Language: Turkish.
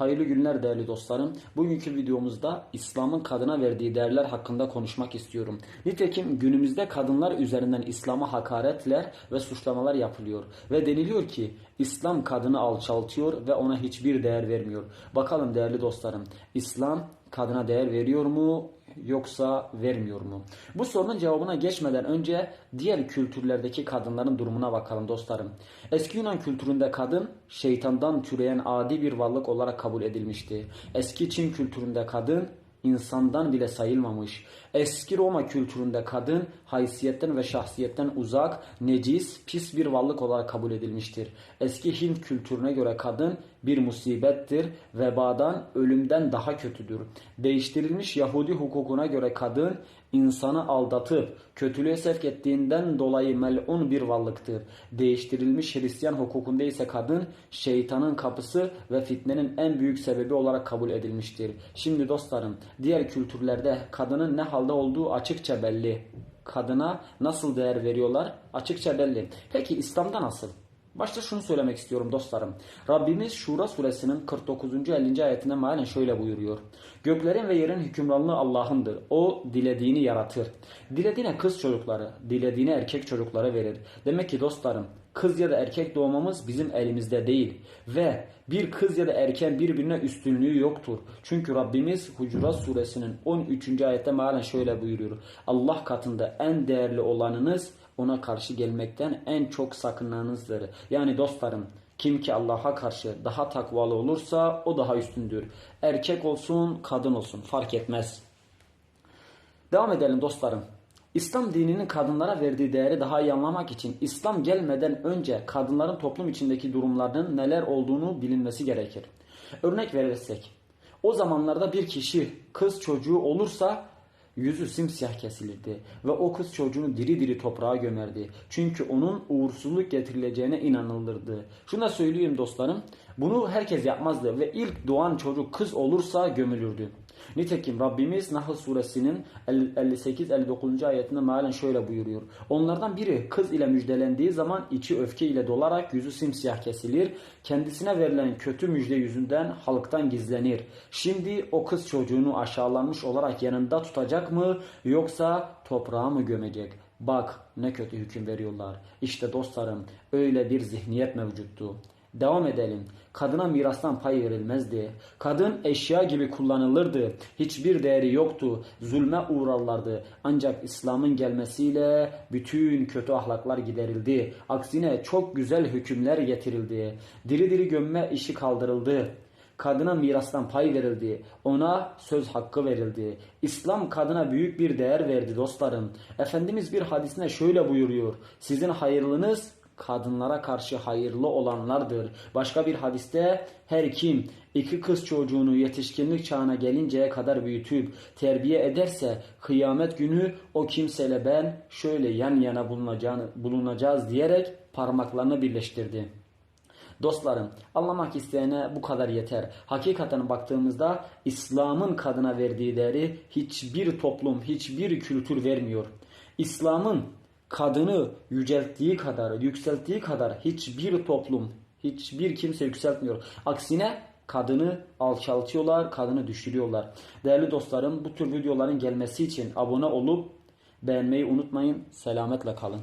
Hayırlı günler değerli dostlarım. Bugünkü videomuzda İslam'ın kadına verdiği değerler hakkında konuşmak istiyorum. Nitekim günümüzde kadınlar üzerinden İslam'a hakaretler ve suçlamalar yapılıyor. Ve deniliyor ki İslam kadını alçaltıyor ve ona hiçbir değer vermiyor. Bakalım değerli dostlarım İslam kadına değer veriyor mu yoksa vermiyor mu? Bu sorunun cevabına geçmeden önce diğer kültürlerdeki kadınların durumuna bakalım dostlarım. Eski Yunan kültüründe kadın şeytandan türeyen adi bir varlık olarak kabul edilmişti. Eski Çin kültüründe kadın insandan bile sayılmamış. Eski Roma kültüründe kadın haysiyetten ve şahsiyetten uzak, necis, pis bir varlık olarak kabul edilmiştir. Eski Hint kültürüne göre kadın bir musibettir, vebadan, ölümden daha kötüdür. Değiştirilmiş Yahudi hukukuna göre kadın insanı aldatıp kötülüğe sevk ettiğinden dolayı melun bir varlıktır. Değiştirilmiş Hristiyan hukukunda ise kadın şeytanın kapısı ve fitnenin en büyük sebebi olarak kabul edilmiştir. Şimdi dostlarım diğer kültürlerde kadının ne halde olduğu açıkça belli. Kadına nasıl değer veriyorlar açıkça belli. Peki İslam'da nasıl? Başta şunu söylemek istiyorum dostlarım. Rabbimiz Şura suresinin 49. 50. ayetine mealen şöyle buyuruyor. Göklerin ve yerin hükümranlığı Allah'ındır. O dilediğini yaratır. Dilediğine kız çocukları, dilediğine erkek çocukları verir. Demek ki dostlarım kız ya da erkek doğmamız bizim elimizde değil. Ve bir kız ya da erken birbirine üstünlüğü yoktur. Çünkü Rabbimiz Hucurat suresinin 13. ayette mealen şöyle buyuruyor. Allah katında en değerli olanınız ona karşı gelmekten en çok sakınanızdır. Yani dostlarım kim ki Allah'a karşı daha takvalı olursa o daha üstündür. Erkek olsun kadın olsun fark etmez. Devam edelim dostlarım. İslam dininin kadınlara verdiği değeri daha iyi anlamak için İslam gelmeden önce kadınların toplum içindeki durumlarının neler olduğunu bilinmesi gerekir. Örnek verirsek, o zamanlarda bir kişi kız çocuğu olursa yüzü simsiyah kesilirdi ve o kız çocuğunu diri diri toprağa gömerdi. Çünkü onun uğursuzluk getirileceğine inanılırdı. Şuna söyleyeyim dostlarım, bunu herkes yapmazdı ve ilk doğan çocuk kız olursa gömülürdü. Nitekim Rabbimiz Nahl suresinin 58-59. ayetinde mealen şöyle buyuruyor. Onlardan biri kız ile müjdelendiği zaman içi öfke ile dolarak yüzü simsiyah kesilir. Kendisine verilen kötü müjde yüzünden halktan gizlenir. Şimdi o kız çocuğunu aşağılanmış olarak yanında tutacak mı yoksa toprağa mı gömecek? Bak ne kötü hüküm veriyorlar. İşte dostlarım öyle bir zihniyet mevcuttu. Devam edelim. Kadına mirastan pay verilmezdi. Kadın eşya gibi kullanılırdı. Hiçbir değeri yoktu. Zulme uğrarlardı. Ancak İslam'ın gelmesiyle bütün kötü ahlaklar giderildi. Aksine çok güzel hükümler getirildi. Diri diri gömme işi kaldırıldı. Kadına mirastan pay verildi. Ona söz hakkı verildi. İslam kadına büyük bir değer verdi dostlarım. Efendimiz bir hadisine şöyle buyuruyor. Sizin hayırlınız kadınlara karşı hayırlı olanlardır. Başka bir hadiste her kim iki kız çocuğunu yetişkinlik çağına gelinceye kadar büyütüp terbiye ederse kıyamet günü o kimseyle ben şöyle yan yana bulunacağız diyerek parmaklarını birleştirdi. Dostlarım anlamak isteyene bu kadar yeter. Hakikaten baktığımızda İslam'ın kadına verdiği değeri hiçbir toplum, hiçbir kültür vermiyor. İslam'ın kadını yücelttiği kadar, yükselttiği kadar hiçbir toplum, hiçbir kimse yükseltmiyor. Aksine kadını alçaltıyorlar, kadını düşürüyorlar. Değerli dostlarım bu tür videoların gelmesi için abone olup beğenmeyi unutmayın. Selametle kalın.